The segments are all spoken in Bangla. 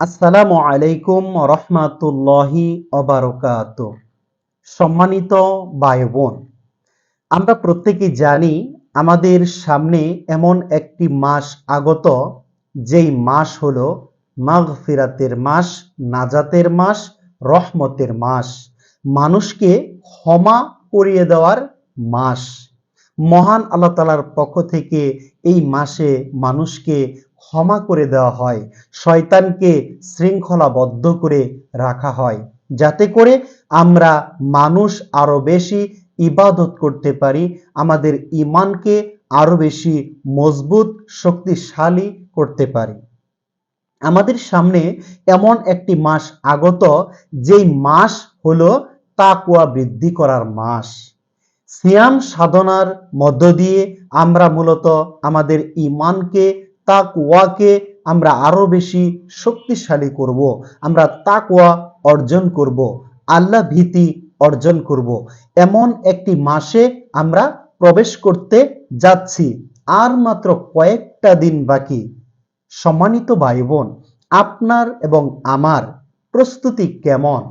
আসসালামু আলাইকুম রহমাতুল্লাহি অবারকাত সম্মানিত ভাই বোন আমরা প্রত্যেকেই জানি আমাদের সামনে এমন একটি মাস আগত, যেই মাস হলো মাগফিরাতের মাস, নাজাতের মাস, রহমতের মাস। মানুষকে ক্ষমা করিয়ে দেওয়ার মাস। মহান আল্লাহ তালার পক্ষ থেকে এই মাসে মানুষকে ক্ষমা করে দেওয়া হয়। শয়তানকে শৃঙ্খলাবদ্ধ করে রাখা হয়। যাতে করে আমরা মানুষ আরও বেশি ইবাদত করতে পারি, আমাদের ইমানকে আরও বেশি মজবুত, শক্তিশালী করতে পারি। আমাদের সামনে এমন একটি মাস আগত, যেই মাস হলো তাকুয়া বৃদ্ধি করার মাস। সিয়াম সাধনার মধ্য দিয়ে আমরা মূলত আমাদের ইমানকে তাকওয়াকে আমরা আরও বেশি শক্তিশালী করব। আমরা তাকওয়া অর্জন করব, আল্লাহ ভীতি অর্জন করব। এমন একটি মাসে আমরা প্রবেশ করতে যাচ্ছি। আর মাত্র কয়েকটা দিন বাকি। সম্মানিত ভাই বোন আপনার এবং আমার প্রস্তুতি কেমন?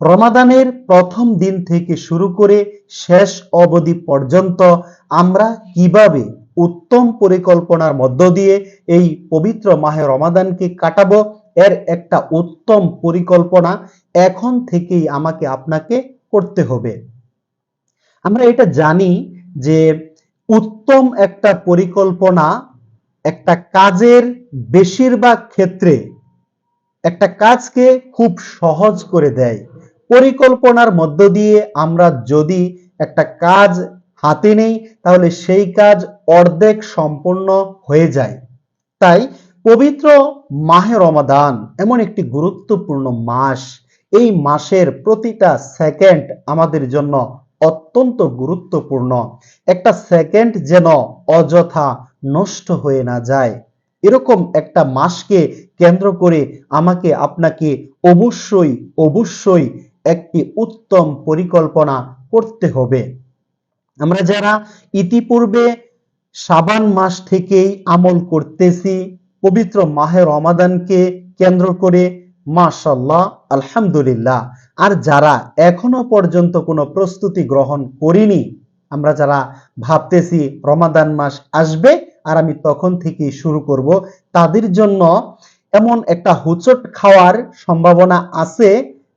রমাদানের প্রথম দিন থেকে শুরু করে শেষ অবধি পর্যন্ত আমরা কীভাবে উত্তম পরিকল্পনার মধ্য দিয়ে এই পবিত্র মাহে রমাদানকে কাটাবো। এর একটা উত্তম পরিকল্পনা এখন থেকেই আমাকে আপনাকে করতে হবে। আমরা এটা জানি যে উত্তম একটা পরিকল্পনা একটা কাজের বেশিরভাগ ক্ষেত্রে একটা কাজকে খুব সহজ করে দেয়। পরিকল্পনার মধ্য দিয়ে আমরা যদি একটা কাজ হাতে নেই, তাহলে সেই কাজ অর্ধেক সম্পূর্ণ হয়ে যায়। তাই পবিত্র মাহে রমাদান এমন একটি গুরুত্বপূর্ণ মাস। এই মাসের প্রতিটা সেকেন্ড আমাদের জন্য অত্যন্ত গুরুত্বপূর্ণ। একটা সেকেন্ড যেন অযথা নষ্ট হয়ে না যায়। এরকম একটা মাসকে কেন্দ্র করে আমাকে আপনাকে অবশ্যই অবশ্যই একটি উত্তম পরিকল্পনা করতে হবে। আমরা যারা ইতিপূর্বে সাবান মাস থেকেই আমল করতেছি, পবিত্র মাহে রমাদানকে কেন্দ্র করে মাশাল্লাহ আলহামদুলিল্লাহ। আর যারা এখনও পর্যন্ত কোনো প্রস্তুতি গ্রহণ করিনি, আমরা যারা ভাবতেছি রমাদান মাস আসবে আর আমি তখন থেকে শুরু করব, তাদের জন্য এমন একটা হুচট খাওয়ার সম্ভাবনা আছে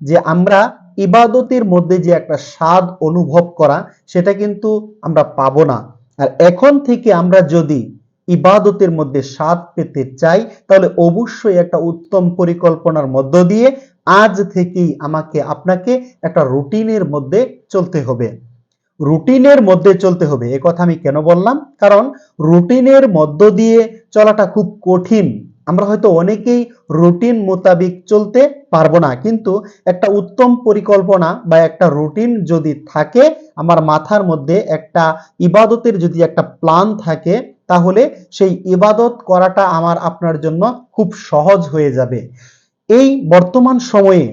যে আমরা ইবাদতের মধ্যে যে একটা স্বাদ অনুভব করা, সেটা কিন্তু আমরা পাবো না। আর এখন থেকে আমরা যদি ইবাদতের মধ্যে স্বাদ পেতে চাই, তাহলে অবশ্যই একটা উত্তম পরিকল্পনার মধ্য দিয়ে আজ থেকেই আমাকে, আপনাকে একটা রুটিনের মধ্যে চলতে হবে। রুটিনের মধ্যে চলতে হবে, এ কথা আমি কেন বললাম? কারণ রুটিনের মধ্য দিয়ে চলাটা খুব কঠিন। আমরা হয়তো অনেকেই রুটিন মোতাবিক চলতে পারব না, কিন্তু একটা উত্তম পরিকল্পনা বা একটা রুটিন যদি থাকে, আমার মাথার মধ্যে একটা ইবাদতের যদি একটা প্ল্যান থাকে, তাহলে সেই ইবাদত করাটা আমার আপনার জন্য খুব সহজ হয়ে যাবে। এই বর্তমান সময়ে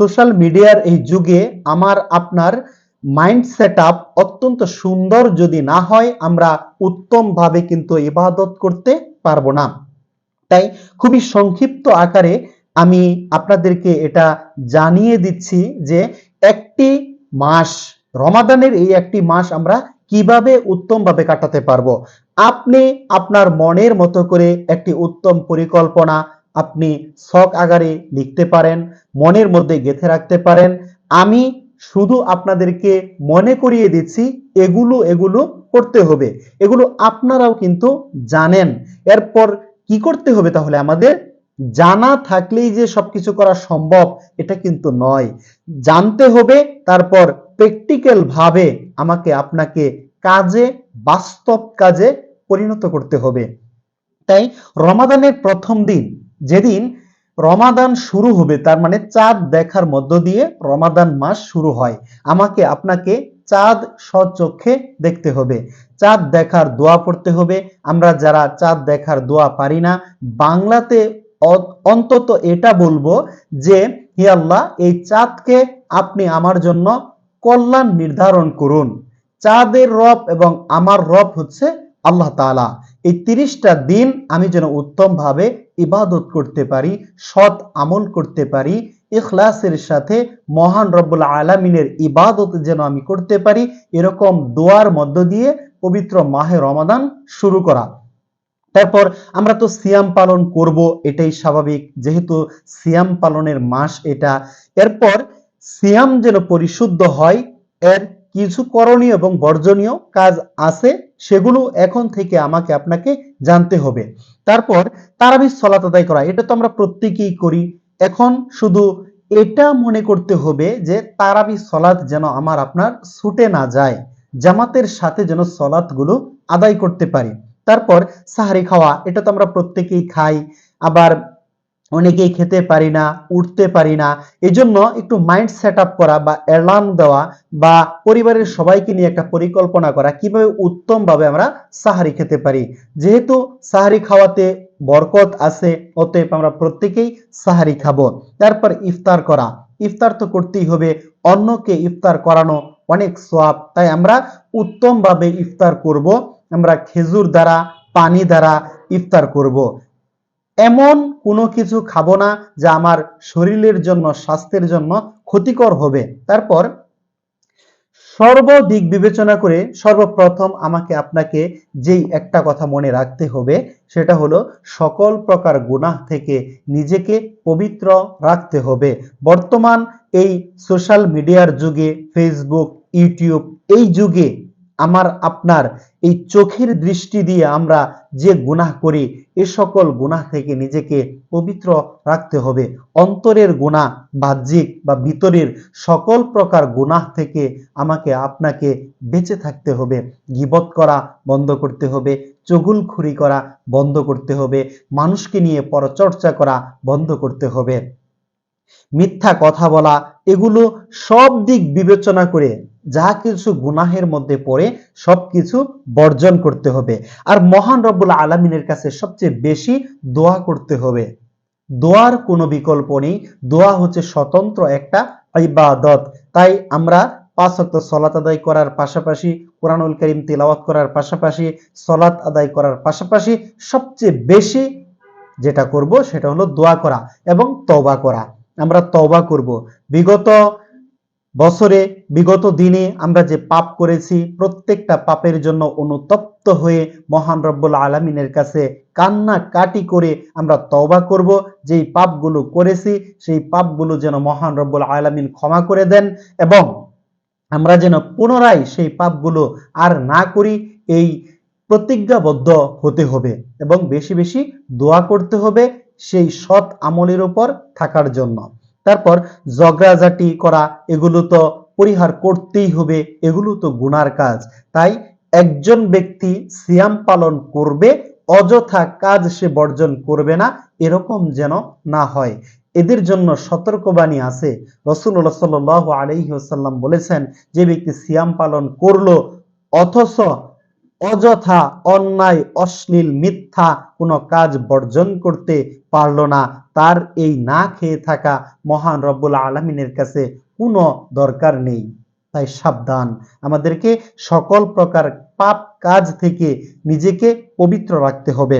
সোশ্যাল মিডিয়ার এই যুগে আমার আপনার মাইন্ড সেট আপ অত্যন্ত সুন্দর যদি না হয়, আমরা উত্তমভাবে কিন্তু ইবাদত করতে পারব না। তাই খুবই সংক্ষিপ্ত আকারে আমি আপনাদেরকে এটা জানিয়ে দিচ্ছি যে একটি মাস, রমাদানের এই একটি মাস আমরা কীভাবে উত্তমভাবে কাটাতে পারব? আপনি আপনার মনের মতো করে একটি উত্তম পরিকল্পনা আপনি শখ আগারে লিখতে পারেন, মনের মধ্যে গেঁথে রাখতে পারেন। আমি শুধু আপনাদেরকে মনে করিয়ে দিচ্ছি, এগুলো এগুলো করতে হবে। এগুলো আপনারাও কিন্তু জানেন। এরপর কি করতে হবে তাহলে? আমাদের জানা থাকলেই যে সবকিছু করা সম্ভব, এটা কিন্তু নয়। জানতে হবে, তারপর প্র্যাকটিক্যাল ভাবে আমাকে আপনাকে কাজে, বাস্তব কাজে পরিণত করতে হবে। তাই রমাদানের প্রথম দিন, যেদিন রমাদান শুরু হবে, তার মানে চাঁদ দেখার মধ্য দিয়ে রমাদান মাস শুরু হয়, আমাকে আপনাকে চাঁদ সচক্ষে দেখতে হবে। চাঁদ দেখার দোয়া পড়তে হবে। আমরা যারা চাঁদ দেখার দোয়া পারি না, বাংলাতে অন্তত এটা বলব যে, হি আল্লাহ, এই চাঁদকে আপনি আমার জন্য কল্যাণ নির্ধারণ করুন। চাঁদের রব এবং আমার রব হচ্ছে আল্লাহ তালা এই তিরিশটা দিন আমি যেন উত্তম ভাবে ইবাদত করতে পারি, সৎ আমল করতে পারি ইখলাসের সাথে মহান রব্বুল আলামিনের ইবাদত যেন আমি করতে পারি, এরকম দোয়ার মধ্য দিয়ে পবিত্র মাহে রমাদান শুরু করা। তারপর আমরা তো সিয়াম পালন করব, এটাই স্বাভাবিক, যেহেতু সিয়াম পালনের মাস এটা। এরপর সিয়াম যেন পরিশুদ্ধ হয়, এর কিছু করণীয় এবং বর্জনীয় কাজ আছে, সেগুলো এখন থেকে আমাকে আপনাকে জানতে হবে। তারপর তারাবির সলাত আদায় করা, এটা তো আমরা প্রত্যেকেই করি। এখন শুধু এটা মনে করতে হবে যে তারাবি সলাৎ যেন আমার আপনার ছুটে না যায়, জামাতের সাথে যেন সলাৎগুলো আদায় করতে পারি। তারপর সাহারি খাওয়া, এটা তো আমরা প্রত্যেকেই খাই, আবার অনেকেই খেতে পারি না, উঠতে পারি না। এজন্য একটু মাইন্ড সেট আপ করা বা অ্যালার্ম দেওয়া বা পরিবারের সবাইকে নিয়ে একটা পরিকল্পনা করা, কীভাবে উত্তমভাবে আমরা সাহারি খেতে পারি। যেহেতু সাহারি খাওয়াতে বরকত আছে, অতএব আমরা প্রত্যেকেই সাহারি খাব। তারপর ইফতার করা। ইফতার তো করতেই হবে, অন্যকে ইফতার করানো অনেক সোয়াব তাই আমরা উত্তমভাবে ইফতার করব। আমরা খেজুর দ্বারা, পানি দ্বারা ইফতার করব। এমন কোনো কিছু খাব না যা আমার শরীরের জন্য, স্বাস্থ্যের জন্য ক্ষতিকর হবে। তারপর সর্বদিক বিবেচনা করে সর্বপ্রথম আমাকে আপনাকে যেই একটা কথা মনে রাখতে হবে, সেটা হলো সকল প্রকার গুনাহ থেকে নিজেকে পবিত্র রাখতে হবে। বর্তমান এই সোশ্যাল মিডিয়ার যুগে ফেসবুক ইউটিউব এই যুগে আমার আপনার এই চোখের দৃষ্টি দিয়ে আমরা যে গুনাহ করি এ সকল গুনাহ থেকে নিজেকে পবিত্র রাখতে হবে। অন্তরের গুণা, বাহ্যিক বা ভিতরের সকল প্রকার গুণাহ থেকে আমাকে আপনাকে বেঁচে থাকতে হবে। গিবত করা বন্ধ করতে হবে, চগুলখুরি করা বন্ধ করতে হবে, মানুষকে নিয়ে পরচর্চা করা বন্ধ করতে হবে। মিথ্যা কথা বলা, এগুলো সব দিক বিবেচনা করে যা কিছু গুনাহের মধ্যে পড়ে সবকিছু বর্জন করতে হবে। আর মহান রব্বুল আলমিনের কাছে সবচেয়ে বেশি দোয়া করতে হবে। দোয়ার কোনো বিকল্প নেই। দোয়া হচ্ছে স্বতন্ত্র একটা ইবাদত। তাই আমরা পাঁচ ওয়াক্ত সলাত আদায় করার পাশাপাশি, কোরআনুল করিম তিলাওয়াত করার পাশাপাশি সলাত আদায় করার পাশাপাশি সবচেয়ে বেশি যেটা করব সেটা হলো দোয়া করা এবং তবা করা। আমরা তওবা করব। বিগত বছরে, বিগত দিনে আমরা যে পাপ করেছি, প্রত্যেকটা পাপের জন্য অনুতপ্ত হয়ে মহান রব্বুল আলমিনের কাছে কান্না কাটি করে আমরা তওবা করব। যেই পাপগুলো করেছি, সেই পাপগুলো যেন মহান রব্বুল আলমিন ক্ষমা করে দেন এবং আমরা যেন পুনরায় সেই পাপগুলো আর না করি, এই প্রতিজ্ঞাবদ্ধ হতে হবে এবং বেশি বেশি দোয়া করতে হবে। সেই সৎ আমলের উপর থাকার জন্য। তারপর ঝগড়াঝাটি করা, এগুলো তো পরিহার করতেই হবে, এগুলো তো গুনার কাজ। তাই একজন ব্যক্তি সিয়াম পালন করবে, অযথা কাজ সে বর্জন করবে না, এরকম যেন না হয়। এদের জন্য সতর্কবাণী আছে। রসুল্লাহ সাল আলহিহাসাল্লাম বলেছেন, যে ব্যক্তি সিয়াম পালন করল, অথচ অযথা, অন্যায়, অশ্লীল, মিথ্যা কোনো কাজ বর্জন করতে পারল না। তার এই না খেয়ে থাকা মহান রব্বুল আলমিনের কাছে কোনো দরকার নেই। তাই সাবধান। আমাদেরকে সকল প্রকার পাপ কাজ থেকে নিজেকে পবিত্র রাখতে হবে।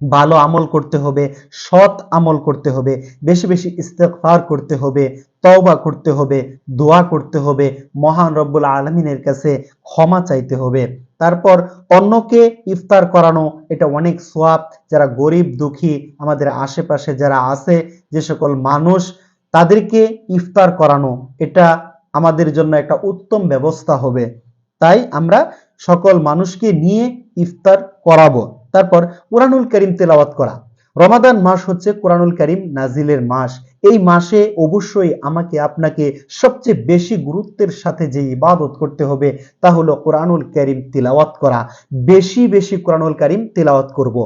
ভালো আমল করতে হবে, সৎ আমল করতে হবে, বেশি বেশি ইস্তেফার করতে হবে, তওবা করতে হবে, দোয়া করতে হবে, মহান রব্বুল আলমিনের কাছে ক্ষমা চাইতে হবে। তারপর অন্যকে ইফতার করানো, এটা অনেক সোয়াব। যারা গরিব, দুঃখী, আমাদের আশেপাশে যারা আছে, যে সকল মানুষ, তাদেরকে ইফতার করানো, এটা আমাদের জন্য একটা উত্তম ব্যবস্থা হবে। তাই আমরা সকল মানুষকে নিয়ে ইফতার করাবো। তারপর কোরআনুল করিম তেলাওয়াত করা। রমাদান মাস হচ্ছে কোরআনুল করিম নাজিলের মাস এই মাসে অবশ্যই আমাকে, আপনাকে সবচেয়ে বেশি গুরুত্বের সাথে যে ইবাদত করতে হবে তা হলো কোরআনুল করিম তিলাওয়াত করা বেশি বেশি কোরআনুল করিম তিলাওয়াত করব।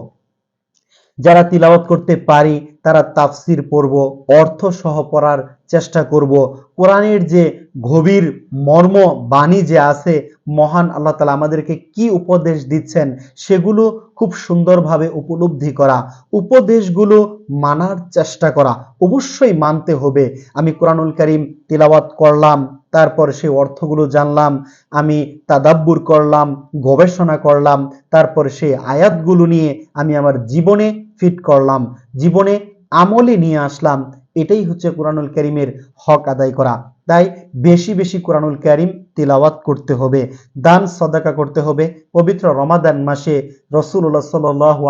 যারা তিলাওয়াত করতে পারি, তারা তাফসির পড়ব, অর্থ সহ পড়ার চেষ্টা করব। কোরআনের যে গভীর মর্ম বাণী যে আছে, মহান আল্লাহ তালা আমাদেরকে কি উপদেশ দিচ্ছেন, সেগুলো খুব সুন্দরভাবে উপলব্ধি করা, উপদেশগুলো মানার চেষ্টা করা, অবশ্যই মানতে হবে। আমি কোরআনুল করিম তিলাওয়াত করলাম, তারপর সেই অর্থগুলো জানলাম, আমি তাদাব্বুর করলাম, গবেষণা করলাম, তারপর সেই আয়াতগুলো নিয়ে আমি আমার জীবনে ফিট করলাম। জীবনে আমলে নিয়ে আসলাম। এটাই হচ্ছে কোরআনুল করিমের হক আদায় করা। তাই বেশি বেশি কোরআনুল করিম তিলাওয়াত করতে হবে, দান সদাকা করতে হবে। পবিত্র রমাদান মাসে রসুল্লাহ সাল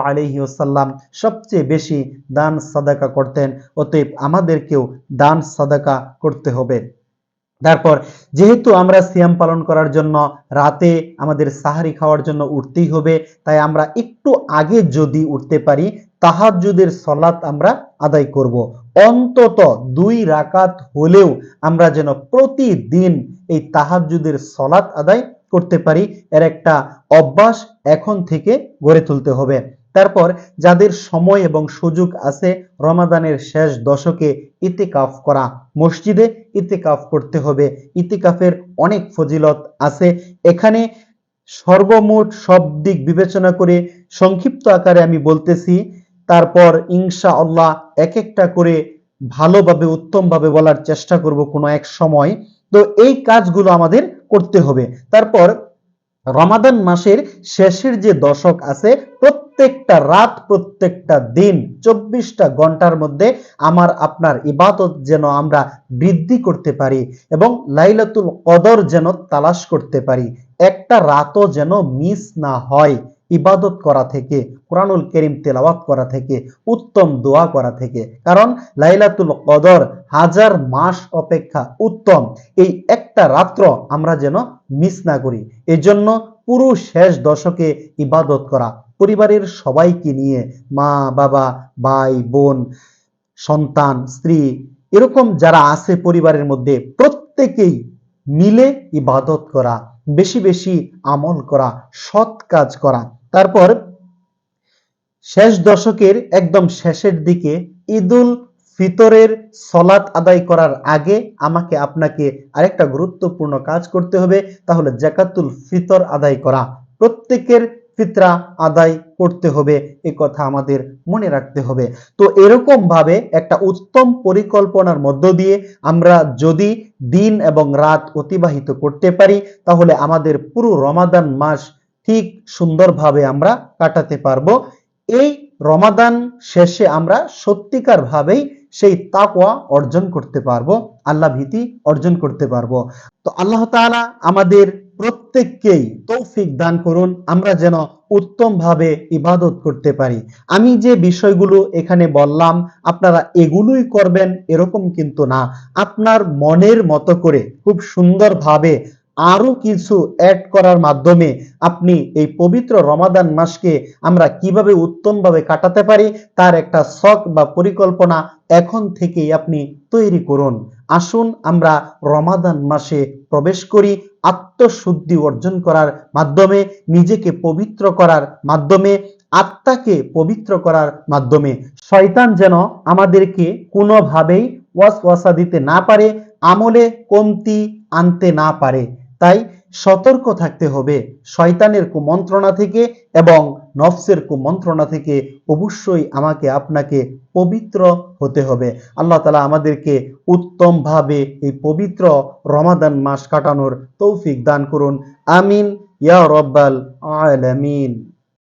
আলহি ওসাল্লাম সবচেয়ে বেশি দান সাদাকা করতেন। অতএব আমাদেরকেও দান সাদাকা করতে হবে। তারপর যেহেতু আমরা সিয়াম পালন করার জন্য রাতে আমাদের সাহারি খাওয়ার জন্য উঠতেই হবে, তাই আমরা একটু আগে যদি উঠতে পারি তাহাজ্জুদের সলাত আমরা আদায় করব। অন্তত দুই রাকাত হলেও আমরা যেন প্রতিদিন এই তাহাজ্জুদের সলাত আদায় করতে পারি, এর একটা অভ্যাস এখন থেকে গড়ে তুলতে হবে। তারপর যাদের সময় এবং সুযোগ আছে, রমাদানের শেষ দশকে ইতিকাফ করা, মসজিদে ইতিকাফ করতে হবে। ইতিকাফের অনেক ফজিলত আছে। এখানে সর্বমোট সব দিক বিবেচনা করে সংক্ষিপ্ত আকারে আমি বলতেছি তারপর ইনশা আল্লাহ এক একটা করে ভালোভাবে, উত্তমভাবে বলার চেষ্টা করব কোনো এক সময়। তো এই কাজগুলো আমাদের করতে হবে। তারপর রমাদান মাসের শেষের যে দশক আছে, প্রত্যেকটা রাত, প্রত্যেকটা দিন, চব্বিশটা ঘণ্টার মধ্যে আমার, আপনার ইবাদত যেন আমরা বৃদ্ধি করতে পারি এবং লাইলাতুল কদর যেন তালাশ করতে পারি। একটা রাতও যেন মিস না হয়। ইবাদত করা থেকে, কোরআনুল করিম তেলাওয়াত করা থেকে, উত্তম দোয়া করা থেকে। কারণ লাইলাতুল কদর হাজার মাস অপেক্ষা উত্তম। এই একটা রাত্র আমরা যেন মিস না করি। এজন্য পুরো শেষ দশকে ইবাদত করা, পরিবারের সবাইকে নিয়ে, মা, বাবা, ভাই, বোন, সন্তান, স্ত্রী, এরকম যারা আছে পরিবারের মধ্যে, প্রত্যেকেই মিলে ইবাদত করা। বেশি বেশি আমল করা, সৎ কাজ করা। তারপর শেষ দশকের একদম শেষের দিকে ঈদুল ফিতরের সলাত আদায় করার আগে আমাকে আপনাকে আরেকটা গুরুত্বপূর্ণ কাজ করতে হবে তাহলে জাকাতুল ফিতর আদায় করা। প্রত্যেকের ফিতরা আদায় করতে হবে, এ কথা আমাদের মনে রাখতে হবে। তো এরকম ভাবে একটা উত্তম পরিকল্পনার মধ্য দিয়ে আমরা যদি দিন এবং রাত অতিবাহিত করতে পারি, তাহলে আমাদের পুরো রমাদান মাস ঠিক সুন্দরভাবে আমরা কাটাতে পারব। এই রমাদান শেষে আমরা সত্যিকার ভাবেই সেই তাকওয়া অর্জন করতে পারব, আল্লাহ ভীতি অর্জন করতে পারব। তো আল্লাহ তাআলা আমাদের প্রত্যেককেই তৌফিক দান করুন, আমরা যেন উত্তম ভাবে ইবাদত করতে পারি। আমি যে বিষয়গুলো এখানে বললাম, আপনারা এগুলোই করবেন, এরকম কিন্তু না। আপনার মনের মতো করে, খুব সুন্দরভাবে আরও কিছু অ্যাড করার মাধ্যমে আপনি এই পবিত্র রমাদান মাসকে আমরা কীভাবে উত্তমভাবে কাটাতে পারি, তার একটা শখ বা পরিকল্পনা এখন থেকেই আপনি তৈরি করুন। আসুন আমরা রমাদান মাসে প্রবেশ করি, আত্মশুদ্ধি অর্জন করার মাধ্যমে, নিজেকে পবিত্র করার মাধ্যমে, আত্মাকে পবিত্র করার মাধ্যমে। শয়তান যেন আমাদেরকে কোনোভাবেই ওয়াসওয়াসা দিতে না পারে, আমলে কমতি আনতে না পারে। তাই সতর্ক থাকতে হবে। শয়তানের কুমন্ত্রণা থেকে এবং নফসের কুমন্ত্রণা থেকে অবশ্যই আমাকে আপনাকে পবিত্র হতে হবে। আল্লাহ তালা আমাদেরকে উত্তমভাবে এই পবিত্র রমাদান মাস কাটানোর তৌফিক দান করুন। আমিন। ইয়া রব্বাল আলামিন।